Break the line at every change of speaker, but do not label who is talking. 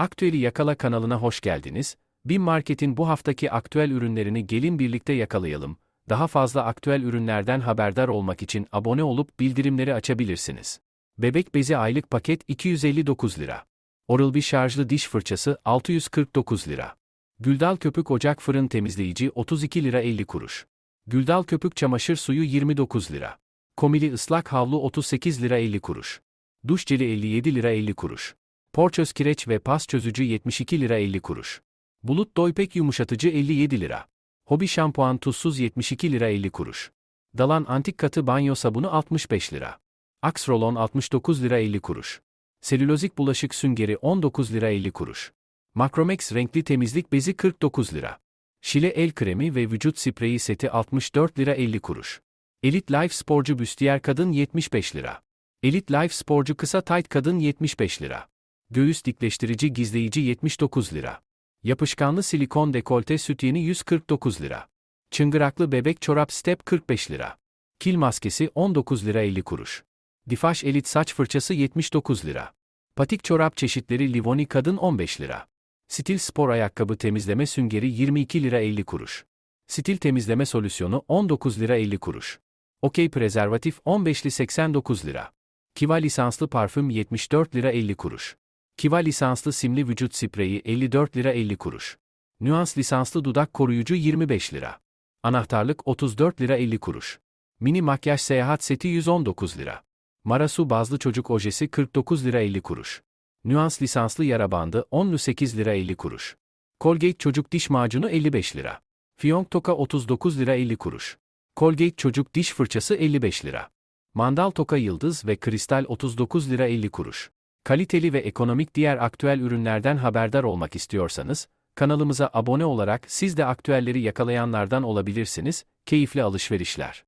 Aktüeli Yakala kanalına hoş geldiniz. Bin Market'in bu haftaki aktüel ürünlerini gelin birlikte yakalayalım. Daha fazla aktüel ürünlerden haberdar olmak için abone olup bildirimleri açabilirsiniz. Bebek bezi aylık paket 259 lira. Oral-B şarjlı diş fırçası 649 lira. Güldal köpük ocak fırın temizleyici 32 lira 50 kuruş. Güldal köpük çamaşır suyu 29 lira. Komili ıslak havlu 38 lira 50 kuruş. Duş jeli 57 lira 50 kuruş. Porçöz kireç ve pas çözücü 72 lira 50 kuruş. Bulut doypek yumuşatıcı 57 lira. Hobi şampuan tuzsuz 72 lira 50 kuruş. Dalan antik katı banyo sabunu 65 lira. Axe rolon 69 lira 50 kuruş. Selülozik bulaşık süngeri 19 lira 50 kuruş. Macromex renkli temizlik bezi 49 lira. Şile el kremi ve vücut spreyi seti 64 lira 50 kuruş. Elite Life sporcu büstiyer kadın 75 lira. Elite Life sporcu kısa tight kadın 75 lira. Göğüs dikleştirici gizleyici 79 lira. Yapışkanlı silikon dekolte sütyeni 149 lira. Çıngıraklı bebek çorap step 45 lira. Kil maskesi 19 lira 50 kuruş. Difaş elit saç fırçası 79 lira. Patik çorap çeşitleri Livoni kadın 15 lira. Stil spor ayakkabı temizleme süngeri 22 lira 50 kuruş. Stil temizleme solüsyonu 19 lira 50 kuruş. Okey prezervatif 15'li 89 lira. Kiva lisanslı parfüm 74 lira 50 kuruş. Kiva lisanslı simli vücut spreyi 54 lira 50 kuruş. Nüans lisanslı dudak koruyucu 25 lira. Anahtarlık 34 lira 50 kuruş. Mini makyaj seyahat seti 119 lira. Marasu bazlı çocuk ojesi 49 lira 50 kuruş. Nüans lisanslı yara bandı 18 lira 50 kuruş. Colgate çocuk diş macunu 55 lira. Fiyonk toka 39 lira 50 kuruş. Colgate çocuk diş fırçası 55 lira. Mandal toka yıldız ve kristal 39 lira 50 kuruş. Kaliteli ve ekonomik diğer aktüel ürünlerden haberdar olmak istiyorsanız, kanalımıza abone olarak siz de aktüelleri yakalayanlardan olabilirsiniz, keyifli alışverişler.